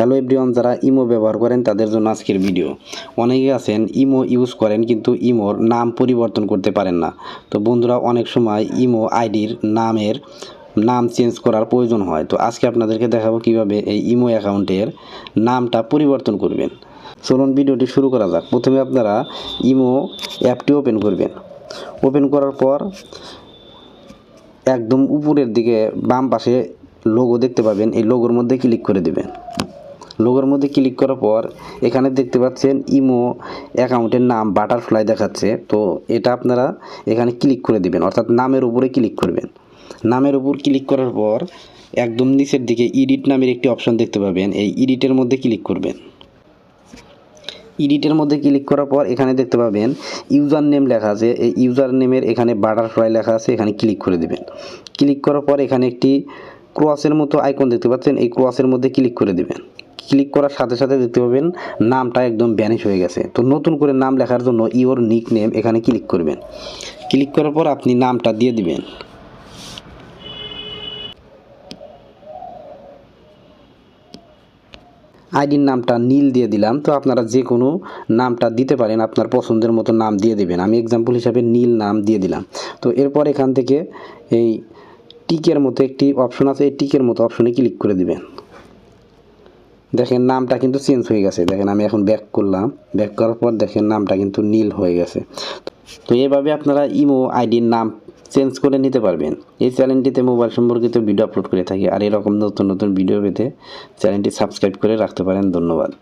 Hello everyone যারা imo ব্যবহার করেন, তাদের জন্য আজকের ভিডিও অনেকে আছেন ইমো ইউজ করেন, কিন্তু ইমোর নাম পরিবর্তন করতে পারেন না। তো বন্ধুরা, অনেক সময় ইমো আইডির নামের নাম চেঞ্জ করার প্রয়োজন হয়। তো আজকে আপনাদেরকে দেখাবো কীভাবে এই ইমো অ্যাকাউন্টের নামটা পরিবর্তন করবেন। চলুন ভিডিওটি শুরু করা যাক। প্রথমে আপনারা ইমো অ্যাপটি ওপেন করবেন। ওপেন করার পর একদম উপরের দিকে বাম পাশে লোগো দেখতে পাবেন। এই লোগোর মধ্যে ক্লিক করে দেবেন। লোগোর মধ্যে ক্লিক করার পর এখানে দেখতে পাচ্ছেন ইমো অ্যাকাউন্টের নাম বাটারফ্লাই দেখাচ্ছে। তো এটা আপনারা এখানে ক্লিক করে দিবেন, অর্থাৎ নামের উপরে ক্লিক করবেন। নামের উপর ক্লিক করার পর একদম নিচের দিকে ইডিট নামের একটি অপশন দেখতে পাবেন, এই ইডিটের মধ্যে ক্লিক করবেন। এডিটের মধ্যে ক্লিক করার পর এখানে দেখতে পাবেন ইউজার নেম লেখা আছে, এই ইউজার নেমের এখানে বাটারফ্লাই লেখা আছে, এখানে ক্লিক করে দেবেন। ক্লিক করার পর এখানে একটি ক্রসের মতো আইকন দেখতে পাচ্ছেন, এই ক্রসের মধ্যে ক্লিক করে দেবেন। ক্লিক করার সাথে সাথে দেখতে পাবেন নামটা একদম ব্যানিশ হয়ে গেছে। তো নতুন করে নাম লেখার জন্য ইওর নিক নেম এখানে ক্লিক করবেন। ক্লিক করার পর আপনি নামটা দিয়ে দিবেন। আইডির নামটা নীল দিয়ে দিলাম। তো আপনারা যে কোনো নামটা দিতে পারেন, আপনার পছন্দের মতো নাম দিয়ে দেবেন। আমি এক্সাম্পল হিসাবে নীল নাম দিয়ে দিলাম। তো এরপর এখান থেকে এই টিকের মতো একটি অপশন আছে। এই টিকের মতো অপশনে ক্লিক করে দিবেন। দেখেন নামটা কিন্তু চেঞ্জ হয়ে গেছে। দেখেন আমি এখন ব্যাক করলাম। ব্যাক করার পর দেখেন নামটা কিন্তু নীল হয়ে গেছে। তো এভাবে আপনারা ইমো আইডির নাম চেঞ্জ করে নিতে পারবেন। এই চ্যানেলটিতে মোবাইল সম্পর্কিত ভিডিও আপলোড করে থাকি। আর এরকম নতুন নতুন ভিডিও পেতে চ্যানেলটি সাবস্ক্রাইব করে রাখতে পারেন। ধন্যবাদ।